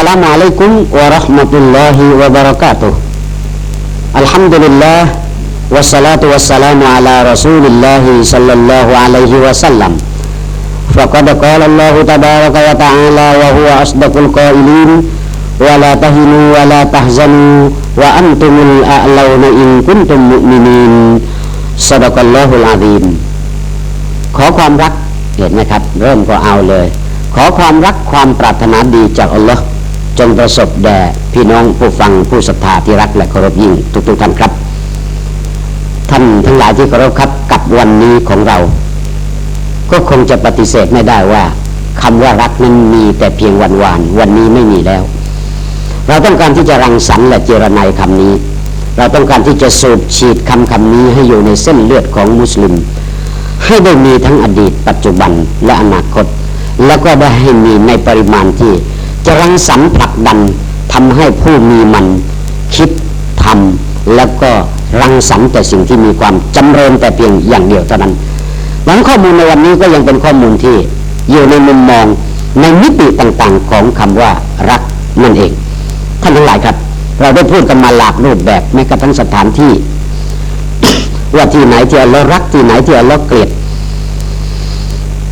Assalamualaikum warahmatullahi wabarakatuh. Alhamdulillah Wassalatu wassalamu ala rasulillahi sallallahu alaihi wasallam. Faqad qala Allah tabaraka wa ta'ala wa huwa asdaqul qailin Wa la tahinu wa la tahzanu wa antumul a'lawna in kuntum mu'minin. Sadaqallahul azim. ขอความรักเห็นไหมครับ เริ่มก็เอาเลย ขอความรักความปรารถนาดีจากอัลลอฮ์ จงประสบแด่พี่น้องผู้ฟังผู้ศรัทธาที่รักและเคารพยิ่งทุกๆท่านครับ ท่านทั้งหลายที่เคารพครับกับวันนี้ของเรา ก็คงจะปฏิเสธไม่ได้ว่าคำว่ารักนั้นมีแต่เพียงวันวานวันนี้ไม่มีแล้ว เราต้องการที่จะรังสรรค์และเจรนายคำนี้ เราต้องการที่จะสูบฉีดคำคำนี้ให้อยู่ในเส้นเลือดของมุสลิม ให้ได้มีทั้งอดีต ปัจจุบันและอนาคต แล้วก็ได้ให้มีในปริมาณที่ จะรังสรรค์ผลักดันทำให้ผู้มีมันคิดทำแล้วก็รังสรรค์แต่สิ่งที่มีความจำเริญแต่เพียงอย่างเดียวเท่านั้นหลังข้อมูลในวันนี้ก็ยังเป็นข้อมูลที่อยู่ในมุมมองในมิติต่างๆของคำว่ารักนั่นเอง ท่านทั้งหลายครับ เราได้พูดกันมาหลากรูปแบบแม้กระทั่งสถานที่ว่าที่ไหนที่อัลลอฮ์รักที่ไหนที่อัลลอฮ์เกลียด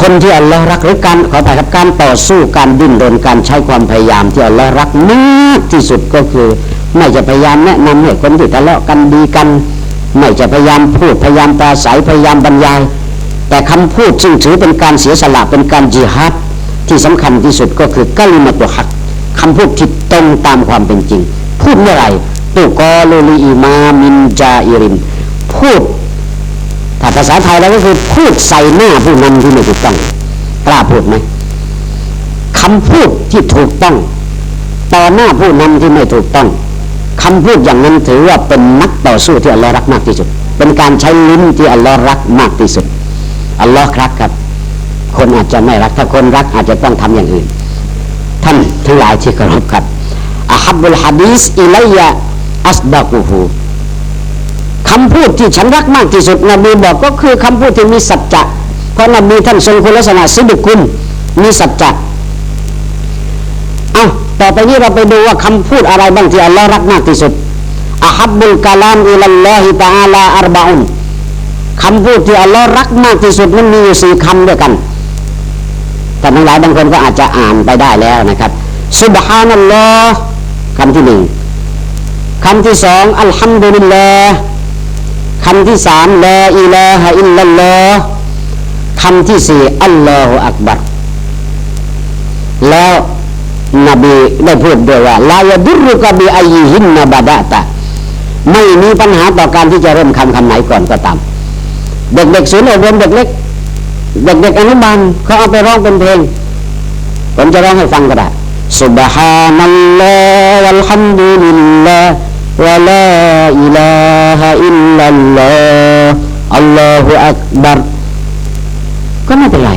คนที่อัลลอฮ์รักหรือการขออภัยครับการต่อสู้การดิ้นรนการใช้ความพยายามที่อัลลอฮ์รักมากที่สุดก็คือ ไม่จะพยายามแนะนำให้คนที่ทะเลาะกันดีกัน ไม่จะพยายามพูดพยายามปราศัยพยายามบรรยาย แต่คำพูดซึ่งถือเป็นการเสียสละเป็นการจิฮัดที่สำคัญที่สุดก็คือกะลิมาตุฮักคำพูดที่ตรงตามความเป็นจริง พูดเมื่อไหร่ตุกอลูลีอีมามินจาอิรินพูด ถ้าภาษาไทยแล้วก็คือพูดใส่หน้าผู้นำที่ไม่ถูกต้องกล้าพูดไหมคำพูดที่ถูกต้อง ต่อหน้าผู้นำที่ไม่ถูกต้องคำพูดอย่างนั้นถือว่าเป็นนักต่อสู้ที่อัลลอฮ์รักมากที่สุด เป็นการใช้ลิ้นที่อัลลอฮ์รักมากที่สุดอัลลอฮ์รักครับ คนอาจจะไม่รักถ้าคนรักอาจจะต้องทำอย่างอื่น ท่านทั้งหลายที่เคารพครับอาฮับบุลฮะดีสอิลัยยะอัสดากูฮู คำพูดที่ฉันรักมากที่สุดนบีบอกก็คือคำพูดที่มีสัจจะเพราะนบีท่านทรงคุณลักษณะสิบิกุลมีสัจจะเอาต่อไปนี้เราไปดูว่าคำพูดอะไรบ้างที่อัลลอฮ์รักมากที่สุดอาฮับบุลกาลามอิลัลลอฮิตาลาอัรบะอุนคำพูดที่อัลลอฮ์รักมากที่สุดนั้นมีอยู่สี่คำด้วยกันแต่ทั้งหลายบางคนก็อาจจะอ่านไปได้แล้วนะครับสุบฮานัลลอฮ์คำที่หนึ่งคำที่สองอัลฮัมดุลิลลาห์ คำที่สามลาอิลาฮะอิลลัลลอฮ์คำที่สี่อัลลอฮฺอักบัรแล้วนบีได้พูดด้วยว่าลายดุรุกบิอายิหินนบาดะตะไม่มีปัญหาต่อการที่จะเริ่มคำคำไหนก่อนก็ตาม เด็กๆศูนย์อบรมเด็กเล็ก เด็กๆอนุบาลเขาเอาไปร้องเป็นเพลง ผมจะร้องให้ฟังก็ได้ سبحان الله والحمد لله ولا إله إلا الله الله أكبر ก็ไม่เป็นไร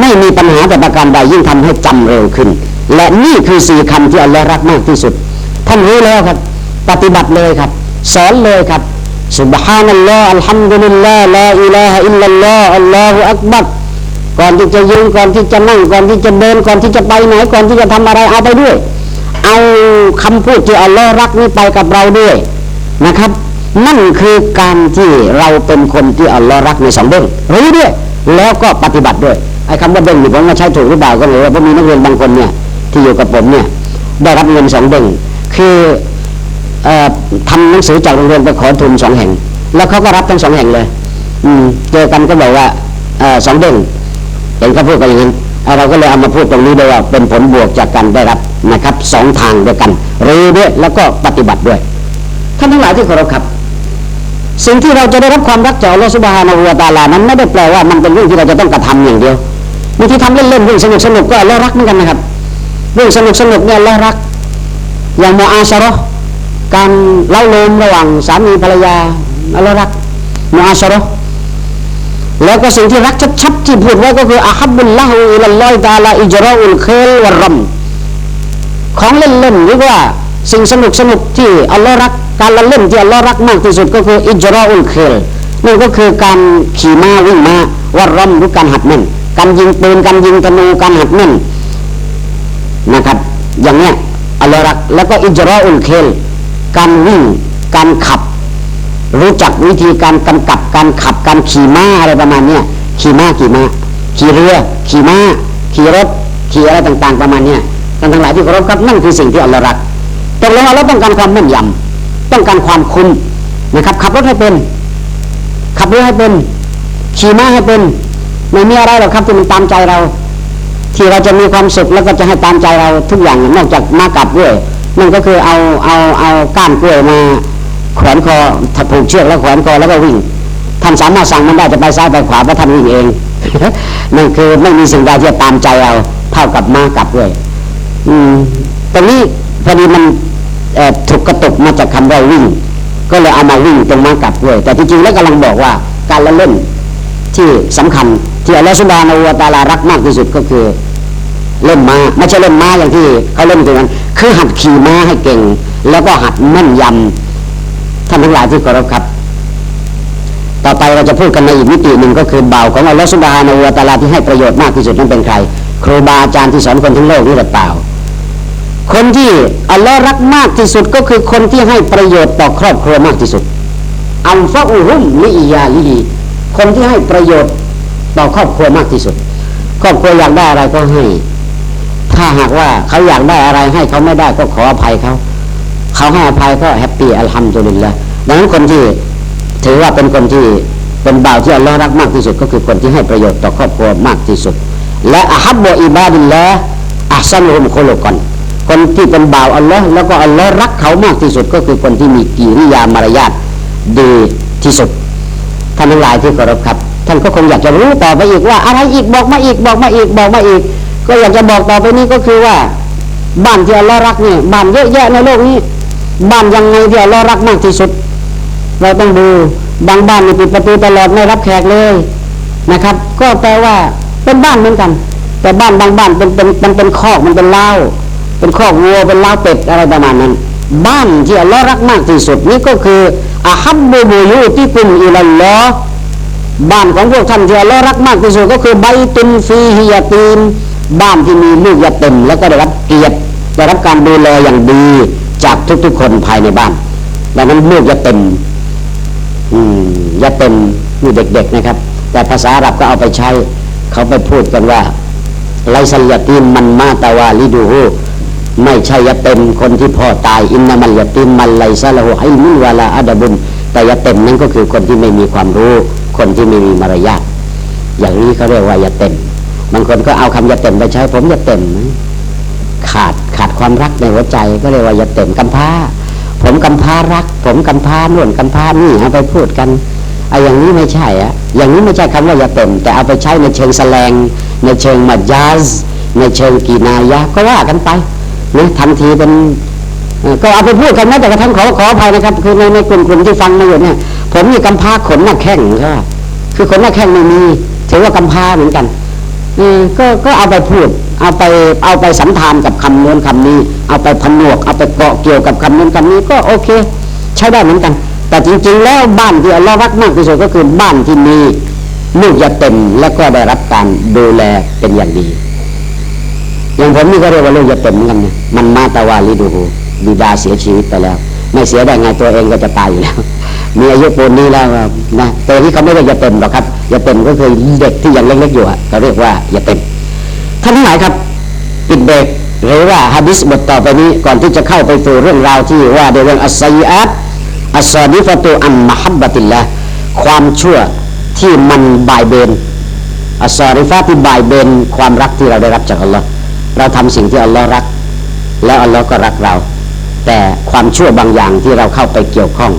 ไม่มีปัญหาแต่ประการใดยิ่งทำให้จำเร็วขึ้น และนี่คือสี่คำที่อัลลอฮ์รักมากที่สุด ท่านรู้แล้วครับ ปฏิบัติเลยครับ สอนเลยครับ سبحان الله الحمد لله لا إله إلا الله الله أكبر ก่อนที่จะยืนก่อนที่จะนั่งก่อนที่จะเดินก่อนที่จะไปไหนก่อนที่จะทำอะไรเอาไปด้วย เอาคำพูดที่อัลลอฮ์รักนี้ไปกับเราด้วยนะครับ นั่นคือการที่เราเป็นคนที่อัลลอฮ์รักในสองเด้งรู้ด้วย แล้วก็ปฏิบัติด้วยไอ้คำว่าเด้งนี่ผมว่าใช้ถูกหรือเปล่าก็ไม่รู้เพราะมีนักเรียนบางคนเนี่ยที่อยู่กับผมเนี่ยได้รับเงินสองเด้งคืออ่อทำหนังสือจากโรงเรียนไปขอทุนสองแห่ง แล้วเขาก็รับทั้งสองแห่งเลย อืมเจอกันก็บอกว่าอสองเด้งเห็นเขาพูดกันอย่างนั้น เราก็เลยเอามาพูดตรงนี้ด้วยว่าเป็นผลบวกจากการได้รับนะครับสองทางด้วยกันรู้ด้วยแล้วก็ปฏิบัติด้วยท่านทั้งหลายที่เคารพครับ สิ่งที่เราจะได้รับความรักจากอัลลอฮฺสุบฮานาหูวตาลานั้นไม่ได้แปลว่ามันเป็นเรื่องที่เราจะต้องกระทำอย่างเดียวบางทีทำเล่นๆเรื่องสนุกสนุกก็อัลลอฮ์รักเหมือนกันนะครับเรื่องสนุกสนุกเนี่ยอัลลอฮ์รัก อย่างมออาชาร์การเล่าโลมระหว่างสามีภรรยาอัลลอฮ์รักมออาชาร์ แล้วก็สิ่งที่รักชัดๆที่พูดไว้ก็คืออาฮับบุลละฮูอิลลอฮิตาลาอิจราอุลเคลวะรัมของเล่นๆหรือว่าสิ่งสนุกสนุกที่อัลลอฮ์รักการละเล่นที่อัลลอฮ์รักมากที่สุดก็คืออิจราอุลเคลนั่นก็คือการขี่ม้าวิ่งม้าวะรัมหรือการหัดแม่นการยิงปืนการยิงธนูการหัดแม่นนะครับ อย่างเนี้ยอัลลอฮ์รักแล้วก็อิจรออุลเคลการวิ่งการขับ รู้จักวิธีการกำกับการขับการขี่ม้าอะไรประมาณเนี้ยขี่ม้าขี่ม้าขี่เรือ ขี่ม้า ขี่รถ ขี่อะไรต่าง ๆ ประมาณเนี้ยท่านทั้งหลายที่เคารพครับนั่นคือสิ่งที่อัลลอฮ์รักตกลงอัลลอฮ์ต้องการความแม่นยำต้องการความคุ้นนะครับ ขับรถให้เป็น ขับเรือให้เป็น ขี่ม้าให้เป็นไม่มีอะไรหรอกครับที่มันตามใจเรา ที่เราจะมีความสุขแล้วก็จะให้ตามใจเราทุกอย่างนอกจากมากับด้วยนั่นก็คือเอาเอาเอาก้านกล้วยมา แขวนคอถ้าผูกเชือกแล้วแขวนคอแล้วก็วิ่งท่านสามารถสั่งมันได้จะไปซ้ายไปขวาเพราะท่านวิ่งเองนั่นคือไม่มีสิ่งใดที่จะตามใจเราเท่ากับมากับด้วย อืมตรงนี้พอดีมันถูกกระตุกมาจากคำว่าวิ่ง ก็เลยเอามาวิ่งตรงมากับด้วย แต่จริงๆแล้วกำลังบอกว่าการละเล่นที่สำคัญที่อัลลอฮฺสุบานะฮูวตาลารักมากที่สุดก็คือเล่นม้าไม่ใช่เล่นม้าอย่างที่เขาเล่นกันคือหัดขี่ม้าให้เก่ง แล้วก็หัดแม่นยำ ท่านทั้งหลายที่เคารพครับ ต่อไปเราจะพูดกันในอีกมิติหนึ่งก็คือเบาของอัลลอฮฺสุบฮานะฮูวตาลาที่ให้ประโยชน์มากที่สุดนั้นเป็นใคร ครูบาอาจารย์ที่สอนคนทั้งโลกนี่หรือเปล่า คนที่อัลลอฮ์รักมากที่สุดก็คือคนที่ให้ประโยชน์ต่อครอบครัวมากที่สุด อัลฟาอูฮุมลิอียาลีคนที่ให้ประโยชน์ต่อครอบครัวมากที่สุด ครอบครัวอยากได้อะไรก็ให้ ถ้าหากว่าเขาอยากได้อะไรให้เขาไม่ได้ก็ขออภัยเขา เขาให้อภัยก็แฮปปี้อัลฮัมดุลิลละดังนั้นคนที่ถือว่าเป็นคนที่เป็นบ่าวที่อัลลอฮ์รักมากที่สุด ก็คือคนที่ให้ประโยชน์ต่อครอบครัวมากที่สุด และอาฮับบอิบาดิลละอัซันฮุมโคโลกอนคนที่เป็นบ่าวอัลลอฮ์แล้วก็อัลลอฮ์รักเขามากที่สุด ก็คือคนที่มีกิริยามารยาทดีที่สุดท่านทั้งหลายที่เคารพครับ ท่านก็คงอยากจะรู้ต่อไปอีกว่า อะไรอีกบอกมาอีกบอกมาอีกบอกมาอีก ก็อยากจะบอกต่อไปนี้ก็คือว่า บ้านที่อัลลอฮ์รักเนี่ยบ้านเยอะแยะในโลกนี้ บ้านยังไงที่อัลลอฮ์รักมากที่สุด เราต้องดูบางบ้านปิดประตูตลอดไม่รับแขกเลยนะครับ ก็แปลว่าเป็นบ้านเหมือนกัน แต่บ้านบางบ้านเป็นเป็นมันเป็นคอกมันเป็นเล้าเป็นคอกวัวเป็นเล้าเป็ดอะไรประมาณนั้น บ้านที่อัลลอฮ์รักมากที่สุดนี่ก็คืออาฮับบูบูยูที่กุมอิลัลลอบ้านของพวกท่านที่อัลลอฮ์รักมากที่สุดก็คือใบตุนฟีฮิยาตีนบ้านที่มีลูกยาเต็มแล้วก็ได้รับเกียรติได้รับการดูแลอย่างดี จากทุกๆคนภายในบ้านดังนั้นลูกยาเต็มอืมยาเต็มนี่เด็ก ๆนะครับ แต่ภาษาอาหรับก็เอาไปใช้ เขาไปพูดกันว่าไลสัลยาตีนมันมาตาวาลิดูฮูไม่ใช่ยาเต็มคนที่พ่อตายอินนามัลยาตีนมันไลซาละหูไอมุนวาลาอัดบุนแต่ยาเต็มนั่นก็คือคนที่ไม่มีความรู้ คนที่ไม่มีมารยาทอย่างนี้เขาเรียกว่ายาเต็มบางคนก็เอาคำยาเต็มไปใช้ผมยาเต็มนะ ขาดขาดความรักในหัวใจก็เรียกว่ายาเต็มกำพร้า ผมกำพร้ารัก ผมกำพร้าน่วนกำพร้านี่เอาไปพูดกันไอ้อย่างนี้ไม่ใช่อะอย่างนี้ไม่ใช่คำว่ายาเต็ม แต่เอาไปใช้ในเชิงแสลงในเชิงมัจยาซในเชิงกีนายะก็ว่ากันไปนะทำทีเป็นก็เอาไปพูดกันนะแต่กระทั่งขอขออภัยนะครับ คือในในกลุ่มกลุ่มที่ฟังมาอยู่เนี่ย ผมมีกำพร้าขนหน้าแข้งใช่ป่ะคือขนหน้าแข้งไม่มีถือว่ากำพร้าเหมือนกันเออก็ก็เอาไปพูด เอาไปเอาไปสัมทานกับคำโน้นคำนี้ เอาไปผนวก เอาไปเกาะเกี่ยวกับคำโน้นคำนี้ก็โอเค ใช้ได้เหมือนกัน แต่จริงๆ แล้วบ้านที่อัลลอฮ์รักมากที่สุดก็คือบ้านที่มีลูกยาเต็มและก็ได้รับการดูแลเป็นอย่างดีอย่างผมนี่ก็เรียกว่าลูกยาเต็มเหมือนกันนะมันมาตาวาลิดูฮูบิดาเสียชีวิตไปแล้ว ไม่เสียได้ไงตัวเองก็จะตายอยู่แล้วมีอายุปูนนี้แล้วนะตัวนี้เขาไม่เรียกยาเต็มหรอกครับยาเต็มก็คือเด็กที่ยังเล็กๆอยู่เขาเรียกว่ายาเต็ม ท่านทั้งหลายครับปิดเบรกหรือว่าฮะดิษบทต่อไปนี้ก่อนที่จะเข้าไปสู่เรื่องราวที่ว่าในเรื่องอัสซัยอัตอัสซาดิฟตุอันมหับบะติลละความชั่วที่มันบ่ายเบนอัสซาริฟะที่บ่ายเบนความรักที่เราได้รับจากอัลลอฮ์เราทำสิ่งที่อัลลอฮ์รัก แล้วอัลลอฮ์ก็รักเรา แต่ความชั่วบางอย่างที่เราเข้าไปเกี่ยวข้อง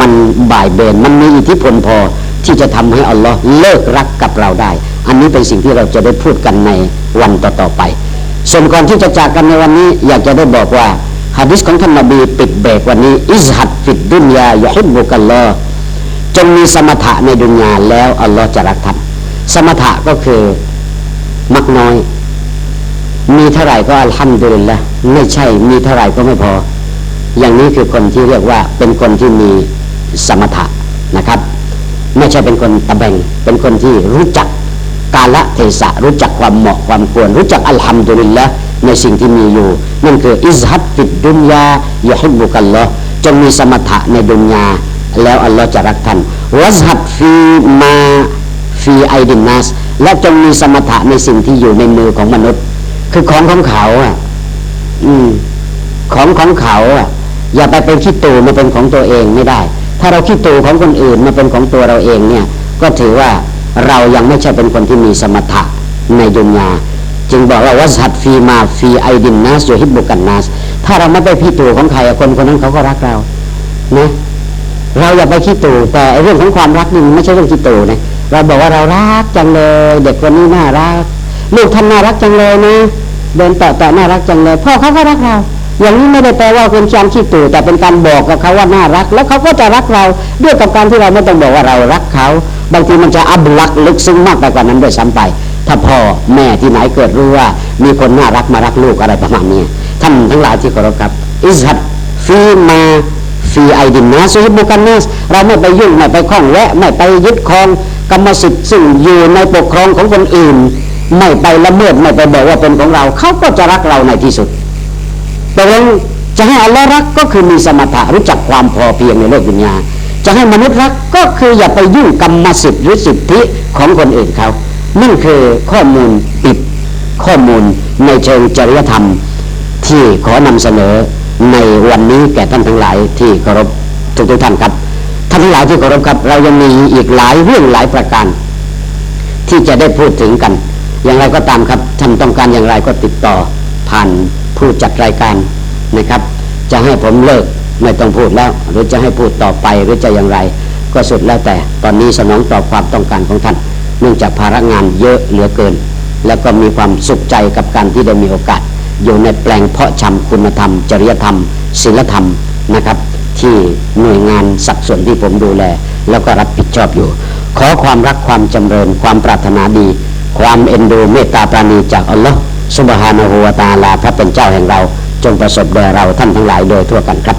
มันบ่ายเบนมันมีอิทธิพลพอที่จะทำให้อัลลอฮ์เลิกรักกับเราได้ อันนี้เป็นสิ่งที่เราจะได้พูดกันในวันต่อๆไป ส่วนก่อนที่จะจากกันในวันนี้ อยากจะได้บอกว่าฮะดิษของท่านนบีปิดเบรกวันนี้อิซฮัดฟิดดุนยายุฮิบบุกัลลอจงมีสมถะในดุนยาแล้วอัลลอฮ์จะรักท่านสมถะก็คือมักน้อย มีเท่าไหร่ก็อัลฮัมดุลิลละไม่ใช่มีเท่าไหร่ก็ไม่พอ อย่างนี้คือคนที่เรียกว่าเป็นคนที่มีสมถะนะครับ ไม่ใช่เป็นคนตะแบงเป็นคนที่รู้จัก กาละเทศะรู้จักความเหมาะความควร รู้จักอัลฮัมดุลิลละในสิ่งที่มีอยู่ นั่นคืออิซฮัดฟิดดุนยายาฮิบบุกัลลอจงมีสมถะในดุนยาแล้วอัลลอฮ์จะรักท่านวัซฮัดฟีมาฟีไอดินนัสและจงมีสมถะในสิ่งที่อยู่ในมือของมนุษย์ คือของของเขาอะอืมของของเขาอะอย่าไปเป็นขี้ตูมาเป็นของตัวเองไม่ได้ ถ้าเราขี้ตูของคนอื่นมาเป็นของตัวเราเองเนี่ย ก็ถือว่า เรายังไม่ใช่เป็นคนที่มีสมถะในดุนยาจึงบอกว่าวัสัตฟีมาฟีไอดินนัสอยู่ฮิบุกันนัสถ้าเราไม่ไปพี่ตูของใครคนคนนั้นเขาก็รักเรานะเราอย่าไปขี้ตูแต่เรื่องของความรักนี่ไม่ใช่เรื่องขี้ตูนะเราบอกว่าเรารักจังเลย เด็กคนนี้น่ารักลูกท่านน่ารักจังเลยนะเดินต่อต่อน่ารักจังเลยพ่อเขาก็รักเราอย่างนี้ไม่ได้แปลว่าเป็นความขี้ตู่แต่เป็นการบอกกับเขาว่าน่ารัก แล้วเขาก็จะรักเราด้วยกับการที่เราไม่ต้องบอกว่าเรารักเขาบางทีมันจะอับลักลึกซึ้งมากไปกว่านั้นด้วยซ้ำไป ถ้าพ่อแม่ที่ไหนเกิดรู้ว่า มีคนน่ารักมารักลูกอะไรประมาณนี้ท่านทั้งหลายที่เคารพครับ อิสฮัดฟีมาฟีไอดินนาสุฮิบุกันนัสเราไม่ไปยุ่งไม่ไปข้องแวะไม่ไปยึดครองกรรมสิทธิ์ซึ่งอยู่ในปกครองของคนอื่น ไม่ไปละเมิดไม่ไปบอกว่าเป็นของเรา เขาก็จะรักเราในที่สุดตกลงจะให้อัลลอฮ์รักก็คือมีสมถะรู้จักความพอเพียงในโลกดุนยา จะให้มนุษย์รักก็คืออย่าไปยุ่งกรรมสิทธิ์หรือสิทธิของคนอื่นเขา นั่นคือข้อมูลปิดข้อมูลในเชิงจริยธรรม ที่ขอนำเสนอในวันนี้แก่ท่านทั้งหลายที่เคารพทุกทุกท่านครับ ท่านทั้งหลายที่เคารพครับ เรายังมีอีกหลายเรื่องหลายประการ ที่จะได้พูดถึงกัน อย่างไรก็ตามครับท่านต้องการอย่างไรก็ติดต่อผ่านผู้จัดรายการนะครับ จะให้ผมเลิก ไม่ต้องพูดแล้ว หรือจะให้พูดต่อไปหรือจะอย่างไร ก็สุดแล้วแต่ตอนนี้สนองต่อความต้องการของท่าน เนื่องจากภาระงานเยอะเหลือเกิน แล้วก็มีความสุขใจกับการที่ได้มีโอกาส อยู่ในแปลงเพาะชำคุณธรรม จริยธรรมศีลธรรมนะครับ ที่หน่วยงานสัดส่วนที่ผมดูแล แล้วก็รับผิดชอบอยู่ ขอความรักความจำเริญความปรารถนาดี ความเอ็นดูเมตตาปราณีจากอัลลอฮ์สุบฮานะฮูวตาลาพระเป็นเจ้าแห่งเรา จงประสบแด่เราท่านทั้งหลายโดยทั่วกันครับ